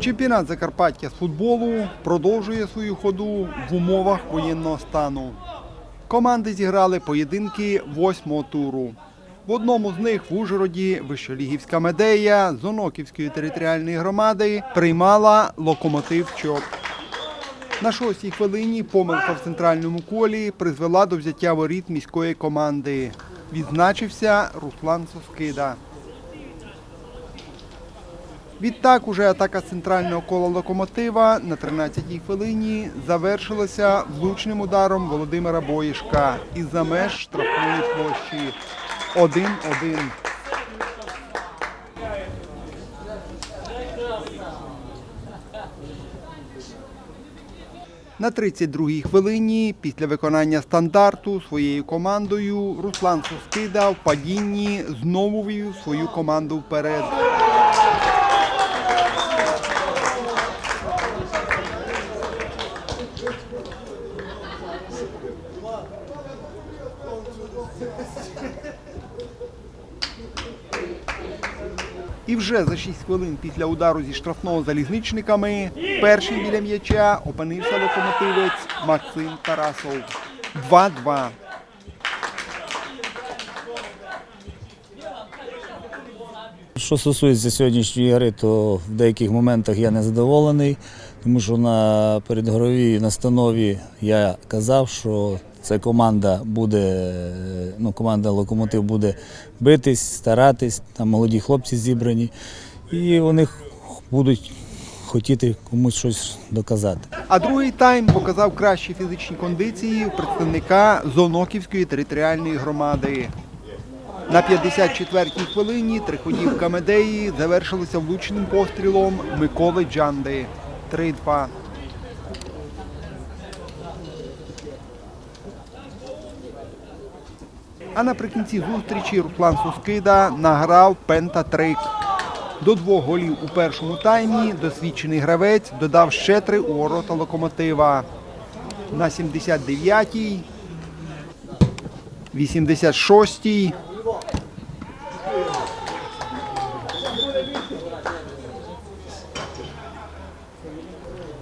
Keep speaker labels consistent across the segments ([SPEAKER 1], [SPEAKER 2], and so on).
[SPEAKER 1] Чемпіонат Закарпаття з футболу продовжує свою ходу в умовах воєнного стану. Команди зіграли поєдинки восьмого туру. В одному з них в Ужгороді Вищолігівська медея з Оноківської територіальної громади приймала локомотив ЧОП. На шостій хвилині помилка в центральному колі призвела до взяття воріт міської команди. Відзначився Руслан Соскида. Відтак уже атака центрального кола локомотива на 13-й хвилині завершилася влучним ударом Володимира Боїшка із-за меж штрафної площі. 1-1. На 32-й хвилині після виконання стандарту своєю командою Руслан Соскида в падінні знову вів свою команду вперед. І вже за 6 хвилин після удару зі штрафного залізничниками перший біля м'яча опинився локомотивець Максим Тарасов. 2-2.
[SPEAKER 2] Що стосується сьогоднішньої гри, то в деяких моментах я не задоволений, тому що на передгровій настанові я казав, що ця команда буде, ну, команда Локомотив буде битись, старатись, там молоді хлопці зібрані, і вони будуть хотіти комусь щось доказати.
[SPEAKER 1] А другий тайм показав кращі фізичні кондиції представника Зоноківської територіальної громади. На 54-й хвилині триходівка Медеї завершилася влучним пострілом Миколи Джанди. 3-2. А наприкінці зустрічі Руслан Сускида награв пентатрик. До двох голів у першому таймі досвідчений гравець додав ще три у ворота локомотива. На 79-й, 86-й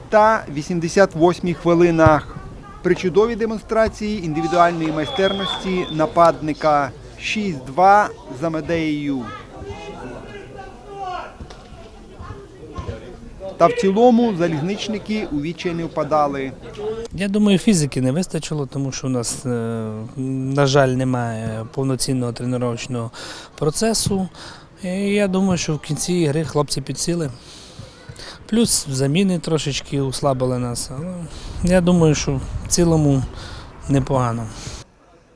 [SPEAKER 1] та 88-й хвилинах. При чудовій демонстрації індивідуальної майстерності нападника 6-2 за Медеєю. Та в цілому залізничники у відчай не впадали.
[SPEAKER 3] Я думаю, фізики не вистачило, тому що у нас, е, на жаль, немає повноцінного тренувального процесу. І я думаю, що в кінці гри хлопці підсіли. Плюс заміни трошечки услабили нас. Але я думаю, що в цілому непогано.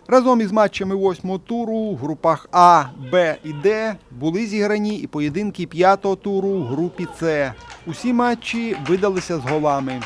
[SPEAKER 1] Разом із матчами восьмого туру в групах А, Б і Д були зіграні і поєдинки п'ятого туру в групі С. Усі матчі видалися з голами.